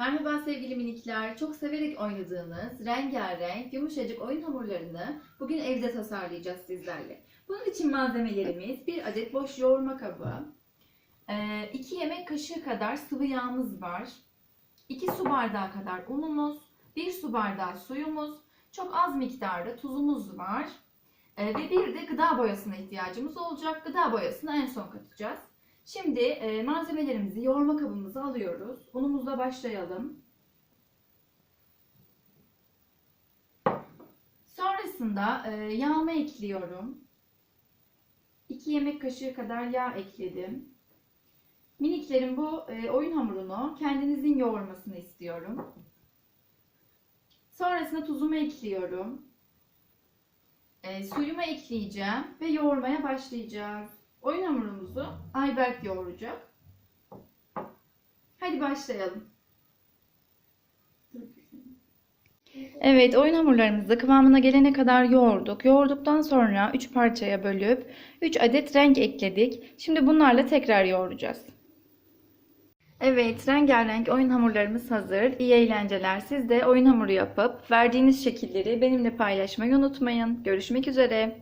Merhaba sevgili minikler. Çok severek oynadığınız rengarenk, yumuşacık oyun hamurlarını bugün evde tasarlayacağız sizlerle. Bunun için malzemelerimiz bir adet boş yoğurma kabı, 2 yemek kaşığı kadar sıvı yağımız var, 2 su bardağı kadar unumuz, 1 su bardağı suyumuz, çok az miktarda tuzumuz var e, ve bir de gıda boyasına ihtiyacımız olacak. Gıda boyasını en son katacağız. Şimdi e, malzemelerimizi yoğurma kabımıza alıyoruz. Unumuzla başlayalım. Sonrasında e, yağımı ekliyorum. 2 yemek kaşığı kadar yağ ekledim. Miniklerin bu e, oyun hamurunu kendinizin yoğurmasını istiyorum. Sonrasında tuzumu ekliyorum. E, suyumu ekleyeceğim ve yoğurmaya başlayacağız. Oyun hamurumuzu Ayberk yoğuracak. Hadi başlayalım. Evet, oyun hamurlarımızı kıvamına gelene kadar yoğurduk. Yoğurduktan sonra 3 parçaya bölüp 3 adet renk ekledik. Şimdi bunlarla tekrar yoğuracağız. Evet, rengarenk oyun hamurlarımız hazır. İyi eğlenceler. Siz de oyun hamuru yapıp verdiğiniz şekilleri benimle paylaşmayı unutmayın. Görüşmek üzere.